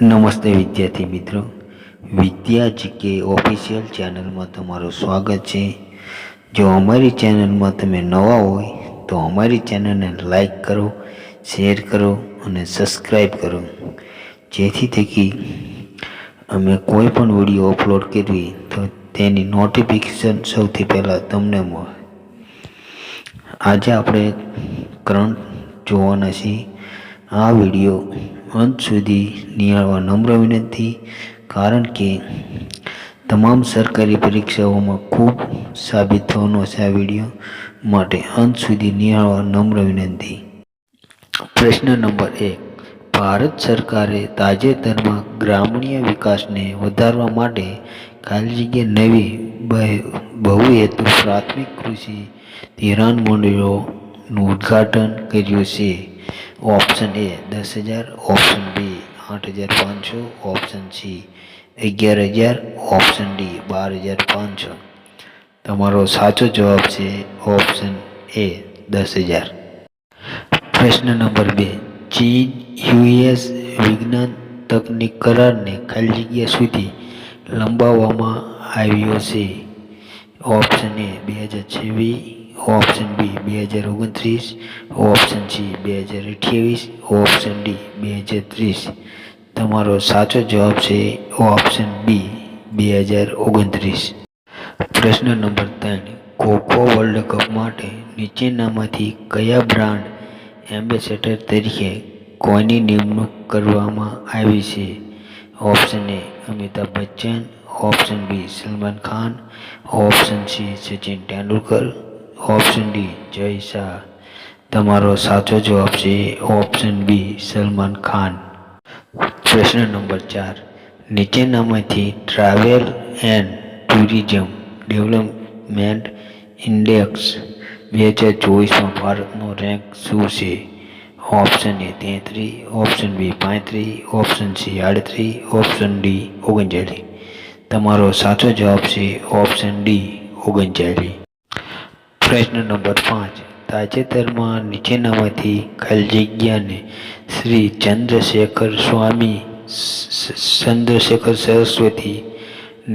નમસ્તે વિદ્યાર્થી મિત્રો. વિદ્યા જીકે ઓફિશિયલ ચેનલમાં તમારું સ્વાગત છે. જો અમારી ચેનલમાં તમે નવા હોય, તો અમારી ચેનલને લાઈક કરો, શેર કરો અને સબસ્ક્રાઈબ કરો. જેથી થકી અમે કોઈ પણ વીડિયો અપલોડ કરવી, તો તેની નોટિફિકેશન સૌથી પહેલાં તમને મળે. આજે આપણે કરંટ જોવાના છીએ. આ વીડિયો અંત સુધી નિહાળવા નમ્ર વિનંતી, કારણ કે તમામ સરકારી પરીક્ષાઓમાં ખૂબ સાબિત થવાનો છે આ વીડિયો માટે અંત સુધી નિહાળવા નમ્ર વિનંતી. પ્રશ્ન નંબર એક. ભારત સરકારે તાજેતરમાં ગ્રામીણ વિકાસને વધારવા માટે ખાલી જગ્યા નવી બહુ- બહુહેતુ પ્રાથમિક કૃષિ ધિરાણ મંડળીઓનું ઉદ્ઘાટન કર્યું છે. ઓપ્શન એ દસ હજાર. ઓપ્શન બી આઠ હજાર પાંચસો. ઓપ્શન સી અગિયાર હજાર. ઓપ્શન ડી બાર હજાર પાંચસો. તમારો સાચો જવાબ છે ઓપ્શન એ દસ હજાર. પ્રશ્ન નંબર બે, ચીન, યુએસ વિજ્ઞાન તકનીક કરારને ખાલી જગ્યા સુધી લંબાવવામાં આવ્યો છે. ઓપ્શન એ બે હજાર છવ્વીસ. ઓપ્શન બી બે હજાર ઓગણત્રીસ. ઓપ્શન સી બે હજાર અઠ્યાવીસ. ઓપ્શન ડી બે હજાર ત્રીસ. તમારો સાચો જવાબ છે ઓપ્શન બી બે હજાર ઓગણત્રીસ. પ્રશ્ન નંબર ત્રણ ખોખો વર્લ્ડ કપ માટે નીચેનામાંથી કયા બ્રાન્ડ એમ્બેસેડર તરીકે કોની નિમણૂક કરવામાં આવી છે? Option A Amitabh Bachchan. Option B Salman Khan. Option C Sachin Tendulkar. Option D Jay Shah તમારો સાચો જવાબ છે ઓપ્શન બી સલમાન ખાન પ્રશ્ન નંબર ચાર. નીચેનામાંથી travel and tourism development index બે હજાર ચોવીસમાં ભારતનો રેન્ક શું છે? ઓપ્શન એ તેત્રીસ ઓપ્શન બી પાંત્રીસ ઓપ્શન સી આડત્રીસ ઓપ્શન ડી ઓગણચાલીસ. તમારો સાચો જવાબ છે ઓપ્શન ડી ઓગણચાલીસ. પ્રશ્ન નંબર પાંચ. તાજેતરમાં નીચેનામાંથી ખાલી જગ્યાને શ્રી ચંદ્રશેખર સ્વામી ચંદ્રશેખર સરસ્વતી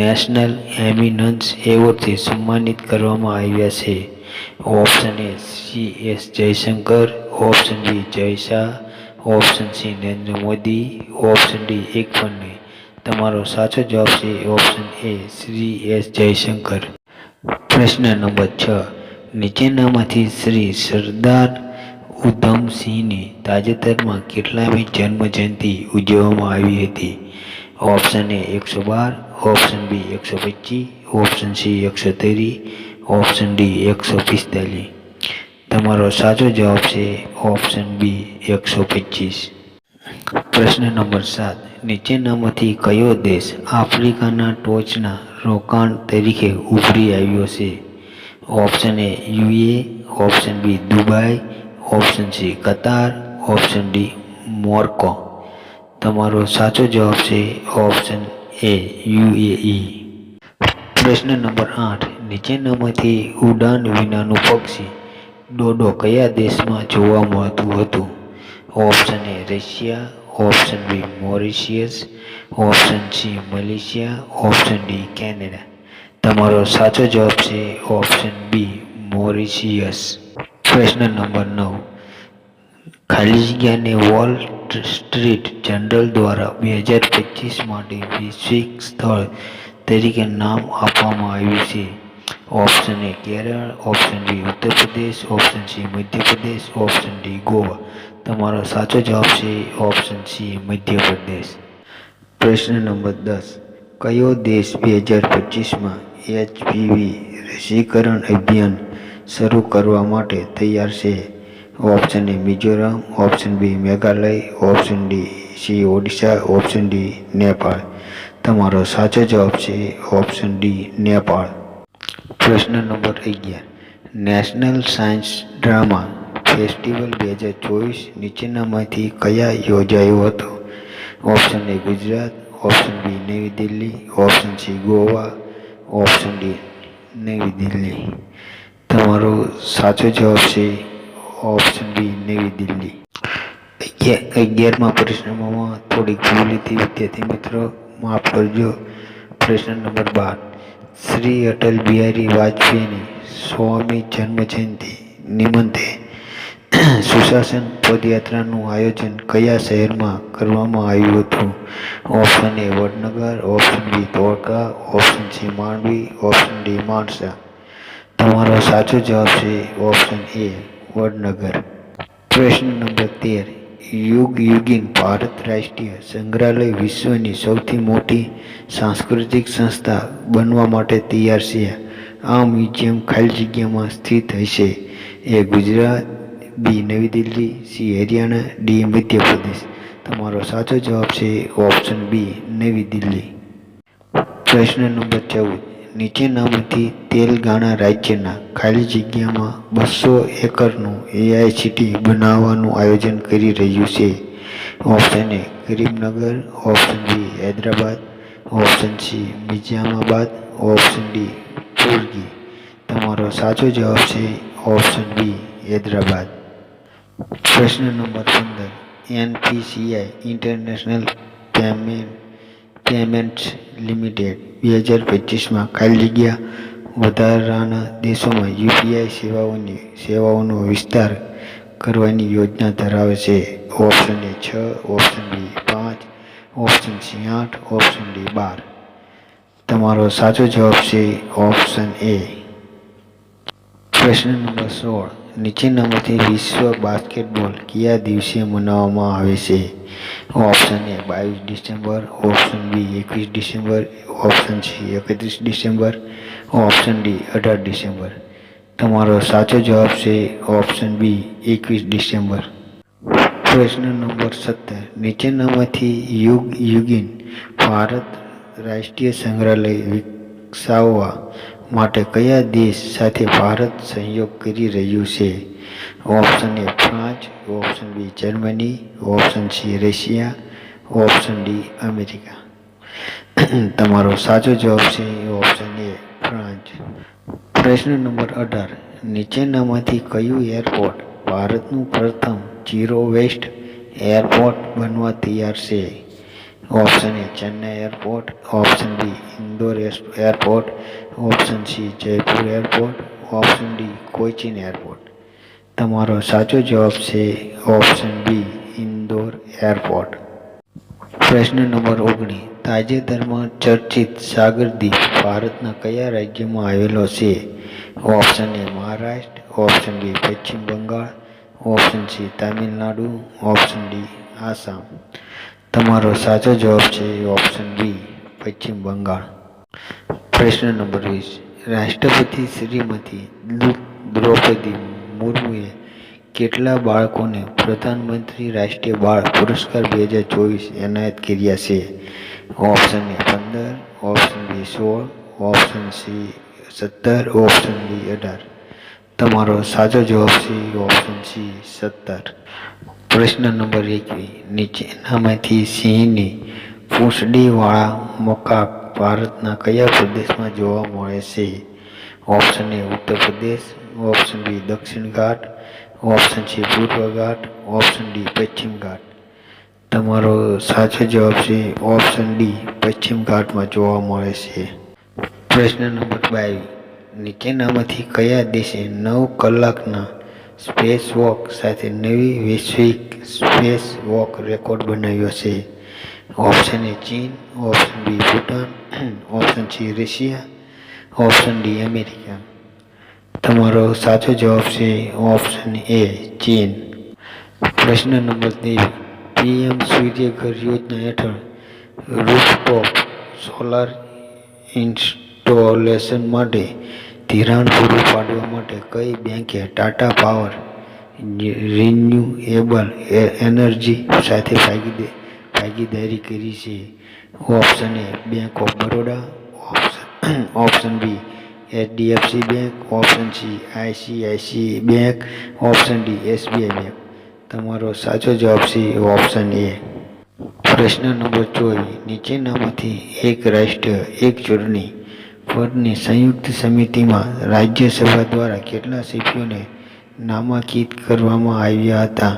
નેશનલ એમિનન્સ એવોર્ડથી સન્માનિત કરવામાં આવ્યા છે. Option A C S Jaishankar, option B Jay Shah option C Narendra Modi, option D એક પણ નહીં તમારો સાચો જવાબ છે option A Shri S Jaishankar. પ્રશ્ન નંબર છ. નીચેનામાંથી શ્રી સરદાર ઉધમસિંહની તાજેતરમાં કેટલામી જન્મજયંતિ ઉજવવામાં આવી હતી. ઓપ્શન એ એકસો બાર, ઓપ્શન બી એકસો પચીસ, ઓપ્શન સી એકસો ત્રીસ ઓપ્શન ડી એકસો પિસ્તાલીસ. તમારો સાચો જવાબ છે ઓપ્શન બી એકસો પચીસ. પ્રશ્ન નંબર સાત, નીચેનામાંથી કયો દેશ આફ્રિકાના ટોચના રોકાણ તરીકે ઉભરી આવ્યો છે? Option A UAE option B Dubai option C Qatar option D Morocco તમારો સાચો જવાબ છે ઓપ્શન એ યુએઈ પ્રશ્ન નંબર આઠ, નીચેનામાંથી ઉડાન વિનાનું પક્ષી ડોડો કયા દેશમાં જોવા મળતું હતું? Option A Russia option B Mauritius option C Malaysia option D Canada. તમારો સાચો જવાબ છે ઓપ્શન બી મોરિશિયસ પ્રશ્ન નંબર નવ. ખાલી જગ્યાને વોલ સ્ટ્રીટ જનરલ દ્વારા બે હજાર પચીસ માટે વૈશ્વિક સ્થળ તરીકે નામ આપવામાં આવ્યું છે. Option A Kerala option B Uttar Pradesh. Option C Madhya Pradesh option D Goa તમારો સાચો જવાબ છે ઓપ્શન સી મધ્યપ્રદેશ પ્રશ્ન નંબર દસ. કયો દેશ બે હજાર પચીસમાં એચપીવી રસીકરણ અભિયાન શરૂ કરવા માટે તૈયાર છે. Option A Mizoram, option B Meghalaya, option D C Odisha, option D Nepal. તમારો સાચો જવાબ છે ઓપ્શન ડી નેપાળ. પ્રશ્ન નંબર અગિયાર. નેશનલ સાયન્સ ડ્રામા ફેસ્ટિવલ બે હજાર ચોવીસ નીચેનામાંથી કયા યોજાયો હતો? Option A Gujarat, option B નવી Delhi, option C Goa option D નવી દિલ્હી તમારો સાચો જવાબ છે ઓપ્શન બી નવી દિલ્હી અગિયાર, અગિયારમા પ્રશ્નમાં થોડીક ભૂલ હતી. વિદ્યાર્થી મિત્રો, માફ કરજો. પ્રશ્ન નંબર બાર. શ્રી અટલ બિહારી વાજપેયીની સોમી જન્મજયંતિ નિમિત્તે સુશાસન પદયાત્રાનું આયોજન કયા શહેરમાં કરવામાં આવ્યું હતું? Option A Vadnagar option B Dholka option C Mandvi option D Mansa. તમારો સાચો જવાબ છે ઓપ્શન એ વડનગર. પ્રશ્ન નંબર તેર, યુગ યુગીન ભારત રાષ્ટ્રીય સંગ્રહાલય વિશ્વની સૌથી મોટી સાંસ્કૃતિક સંસ્થા બનવા માટે તૈયાર છે. આ મ્યુઝિયમ ખાલી જગ્યામાં સ્થિત હશે. એ ગુજરાત બી, નવી દિલ્હી, સી, હરિયાણા, ડી, મધ્યપ્રદેશ. તમારો સાચો જવાબ છે ઓપ્શન બી, નવી દિલ્હી. પ્રશ્ન નંબર ચૌદ. નીચેનામાંથી તેલંગાણા રાજ્યના ખાલી જગ્યામાં બસો એકરનું એઆઈસીટી બનાવવાનું આયોજન કરી રહ્યું છે. Option A Karimnagar, option B Hyderabad, option C Nizamabad, option D પુરગી. તમારો સાચો જવાબ છે ઓપ્શન બી હૈદરાબાદ. પ્રશ્ન નંબર પંદર. NPCI international payment payments limited બે હજાર પચીસમાં ખાલી જગ્યા વધારાના દેશોમાં યુપીઆઈ સેવાઓની સેવાઓનો વિસ્તાર કરવાની યોજના ધરાવે છે. ઓપ્શન એ છ, ઓપ્શન બી પાંચ, ઓપ્શન સી આઠ, ઓપ્શન ડી બાર. તમારો સાચો જવાબ છે ઓપ્શન એ. પ્રશ્ન નંબર સોળ. નીચેનામાંથી વિશ્વ બાસ્કેટબોલ કયા દિવસે મનાવવામાં આવે છે? ઓપ્શન એ બાવીસ ડિસેમ્બર, ઓપ્શન બી એકવીસ ડિસેમ્બર, ઓપ્શન સી એકત્રીસ ડિસેમ્બર, ઓપ્શન ડી અઢાર ડિસેમ્બર. તમારો સાચો જવાબ છે ઓપ્શન બી એકવીસ ડિસેમ્બર. પ્રશ્ન નંબર સત્તર. નીચેનામાંથી યુગ યુગીન ભારત રાષ્ટ્રીય સંગ્રહાલય વિકસાવવા માટે કયા દેશ સાથે ભારત સહયોગ કરી રહ્યું છે? Option A France option B Germany option C Russia option D America તમારો સાચો જવાબ છે ઓપ્શન એ ફ્રાન્સ પ્રશ્ન નંબર અઢાર. નીચેનામાંથી કયું એરપોર્ટ ભારતનું પ્રથમ ઝીરો વેસ્ટ એરપોર્ટ બનવા તૈયાર છે? Option A Chennai airport option B Indore airport option C Jaipur airport option D Cochin airport તમારો સાચો જવાબ છે ઓપ્શન બી ઇન્દોર એરપોર્ટ પ્રશ્ન નંબર ઓગણીસ તાજેતરમાં ચર્ચિત સાગરદીપ ભારતના કયા રાજ્યમાં આવેલો છે? Option A Maharashtra option B Paschim Bangal. Option C Tamil Nadu option D Assam તમારો સાચો જવાબ છે ઓપ્શન બી પશ્ચિમ બંગાળ. પ્રશ્ન નંબર વીસ. રાષ્ટ્રપતિ શ્રીમતી દ્રૌપદી મુર્મુએ કેટલા બાળકોને પ્રધાનમંત્રી રાષ્ટ્રીય બાળ પુરસ્કાર બે હજાર ચોવીસ એનાયત કર્યા છે? ઓપ્શન એ પંદર ઓપ્શન બી સોળ ઓપ્શન સી સત્તર ઓપ્શન બી અઢાર. તમારો સાચો જવાબ છે ઓપ્શન સી સત્તર. પ્રશ્ન નંબર એકવી નીચેનામાંથી સિંહની પૂંછડીવાળા મકાક ભારતના કયા પ્રદેશમાં જોવા મળે છે? ઓપ્શન એ ઉત્તર પ્રદેશ. ઓપ્શન બી દક્ષિણ ઘાટ. ઓપ્શન સી પૂર્વ ઘાટ. ઓપ્શન ડી પશ્ચિમ ઘાટ. તમારો સાચો જવાબ છે ઓપ્શન ડી પશ્ચિમ ઘાટમાં જોવા મળે છે. પ્રશ્ન નંબર બાવીસ નીચેનામાંથી કયા દેશે નવ કલાકના સ્પેસ વોક સાથે નવી વૈશ્વિક સ્પેસ વોક રેકોર્ડ બનાવ્યો છે. ઓપ્શન એ ચીન, option B Bhutan, option C Russia, option D America. તમારો સાચો જવાબ છે ઓપ્શન એ ચીન. પ્રશ્ન નંબર તેર. પીએમ સૂર્યઘર યોજના હેઠળ રૂફટોપ સોલાર ઇન્સ્ટોલેશન માટે ધિરાણ પૂરું પાડવા માટે કઈ બેંકે ટાટા પાવર રિન્યુએબલ એનર્જી સાથે ભાગીદે, ભાગીદારી કરી છે? Option A bank of Baroda, option option B HDFC bank, option C ICIC bank, option D SBI bank. તમારો સાચો જવાબ છે ઓપ્શન એ. પ્રશ્ન નંબર ચોવીસ. નીચેનામાંથી એક રાષ્ટ્ર, એક ચૂંટણી પરની સંયુક્ત સમિતિમાં રાજ્યસભા દ્વારા કેટલા સભ્યોને નામાંકિત કરવામાં આવ્યા હતા?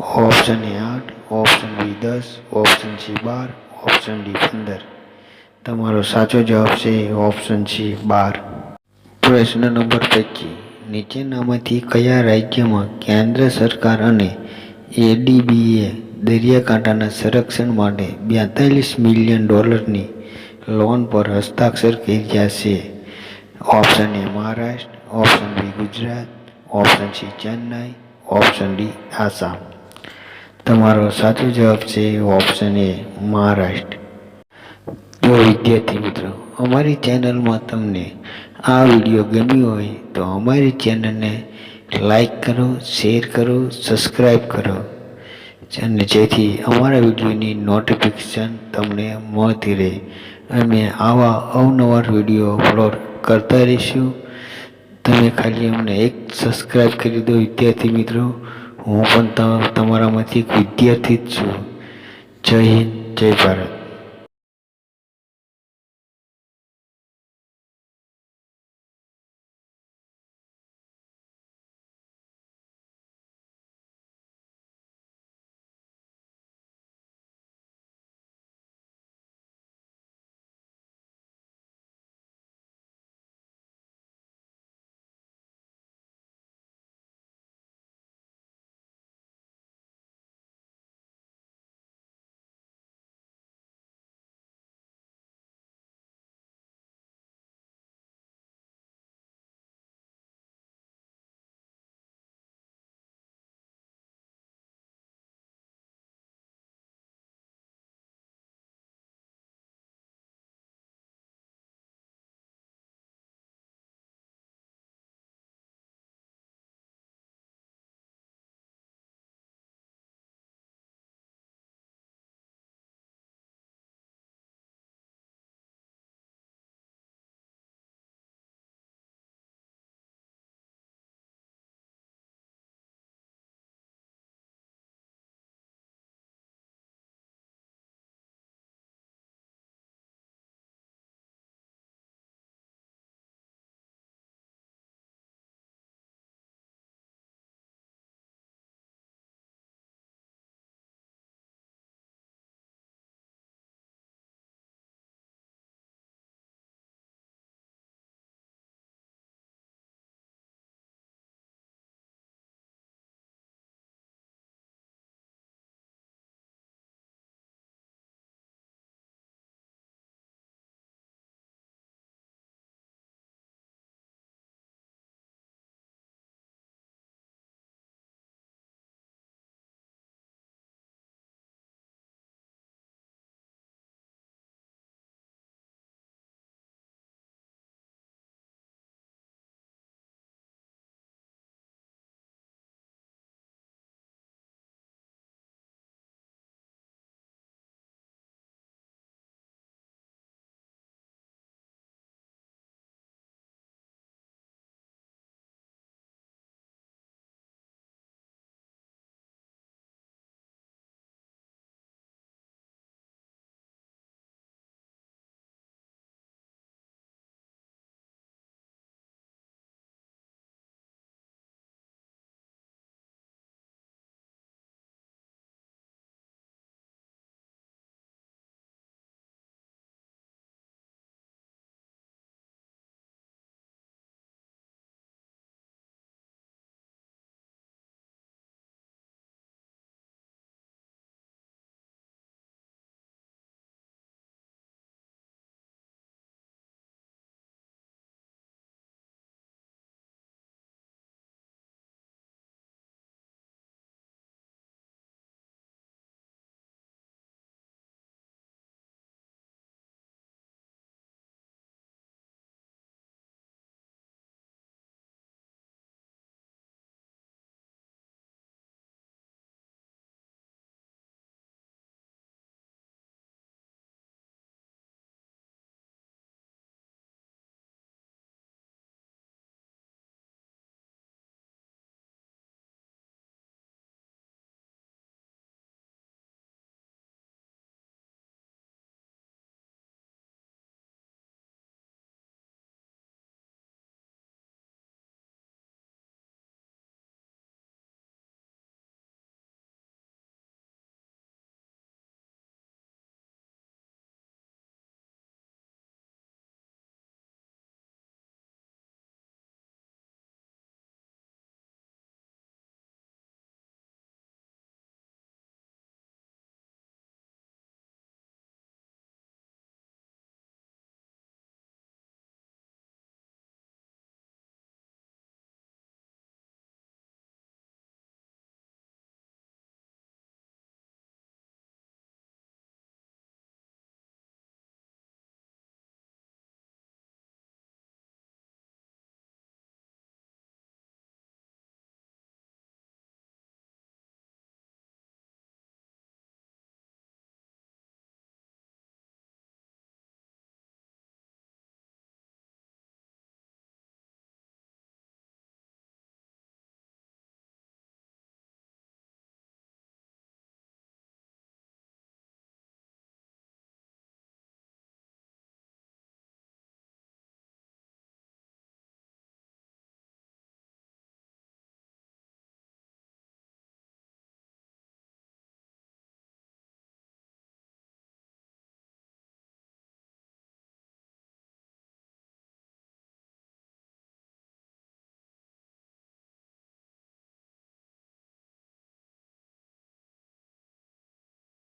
ઓપ્શન એ આઠ, ઓપ્શન બી દસ, ઓપ્શન સી બાર, ઓપ્શન ડી પંદર. તમારો સાચો જવાબ છે ઓપ્શન સી બાર. પ્રશ્ન નંબર પચીસ. નીચેનામાંથી કયા રાજ્યમાં કેન્દ્ર સરકાર અને એડીબીએ દરિયાકાંઠાના સંરક્ષણ માટે બેતાલીસ મિલિયન ડોલરની લોન પર હસ્તાક્ષર કર્યા છે. Option A Maharashtra option B Gujarat option C Chennai option D Assam. તમારો સાચો જવાબ છે ઓપ્શન એ મહારાષ્ટ્ર. જો વિદ્યાર્થી મિત્રો, અમારી ચેનલમાં તમને આ વીડિયો ગમ્યો હોય તો અમારી ચેનલને લાઈક કરો, શેર કરો, સબસ્ક્રાઈબ કરો. અને જેથી અમારા વિડીયોની નોટિફિકેશન તમને મળતી રહે. અમે આવા અવનવાર વીડિયો અપલોડ કરતા રહીશું. તમે ખાલી અમને એક સબસ્ક્રાઈબ કરી દો, વિદ્યાર્થી મિત્રો. હું પણ તમારામાંથી એક વિદ્યાર્થી જ છું. જય હિન્દ, જય ભારત.